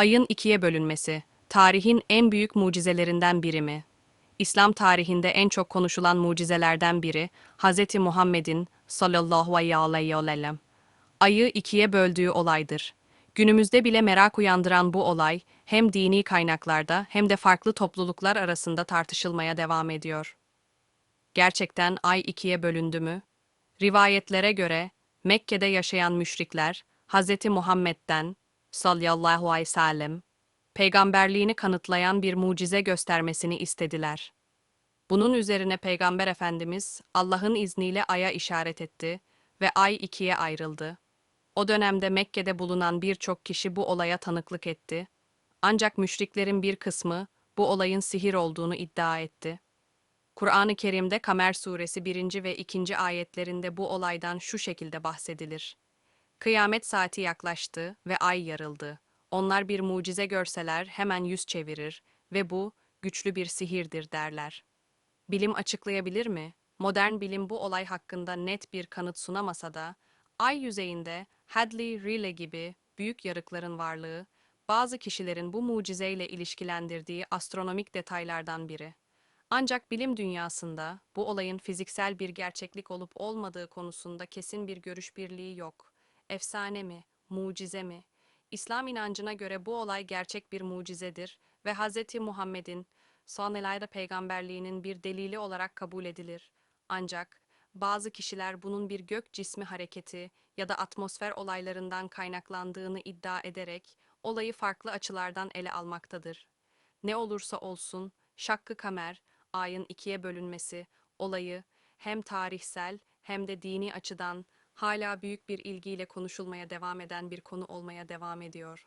Ayın ikiye bölünmesi, tarihin en büyük mucizelerinden biri mi? İslam tarihinde en çok konuşulan mucizelerden biri, Hz. Muhammed'in sallallahu aleyhi ve sellem ayı ikiye böldüğü olaydır. Günümüzde bile merak uyandıran bu olay, hem dini kaynaklarda hem de farklı topluluklar arasında tartışılmaya devam ediyor. Gerçekten ay ikiye bölündü mü? Rivayetlere göre Mekke'de yaşayan müşrikler Hz. Muhammed'den sallallahu aleyhi ve sellem peygamberliğini kanıtlayan bir mucize göstermesini istediler. Bunun üzerine Peygamber Efendimiz Allah'ın izniyle aya işaret etti ve ay ikiye ayrıldı. O dönemde Mekke'de bulunan birçok kişi bu olaya tanıklık etti. Ancak müşriklerin bir kısmı bu olayın sihir olduğunu iddia etti. Kur'an-ı Kerim'de Kamer suresi 1. ve 2. ayetlerinde bu olaydan şu şekilde bahsedilir. Kıyamet saati yaklaştı ve ay yarıldı. Onlar bir mucize görseler hemen yüz çevirir ve bu güçlü bir sihirdir derler. Bilim açıklayabilir mi? Modern bilim bu olay hakkında net bir kanıt sunamasa da, ay yüzeyinde Hadley-Rayleigh gibi büyük yarıkların varlığı, bazı kişilerin bu mucizeyle ilişkilendirdiği astronomik detaylardan biri. Ancak bilim dünyasında bu olayın fiziksel bir gerçeklik olup olmadığı konusunda kesin bir görüş birliği yok. Efsane mi, mucize mi? İslam inancına göre bu olay gerçek bir mucizedir ve Hz. Muhammed'in Sonela'da peygamberliğinin bir delili olarak kabul edilir. Ancak bazı kişiler bunun bir gök cismi hareketi ya da atmosfer olaylarından kaynaklandığını iddia ederek olayı farklı açılardan ele almaktadır. Ne olursa olsun Şakkı Kamer, ayın ikiye bölünmesi, olayı hem tarihsel hem de dini açıdan hala büyük bir ilgiyle konuşulmaya devam eden bir konu olmaya devam ediyor.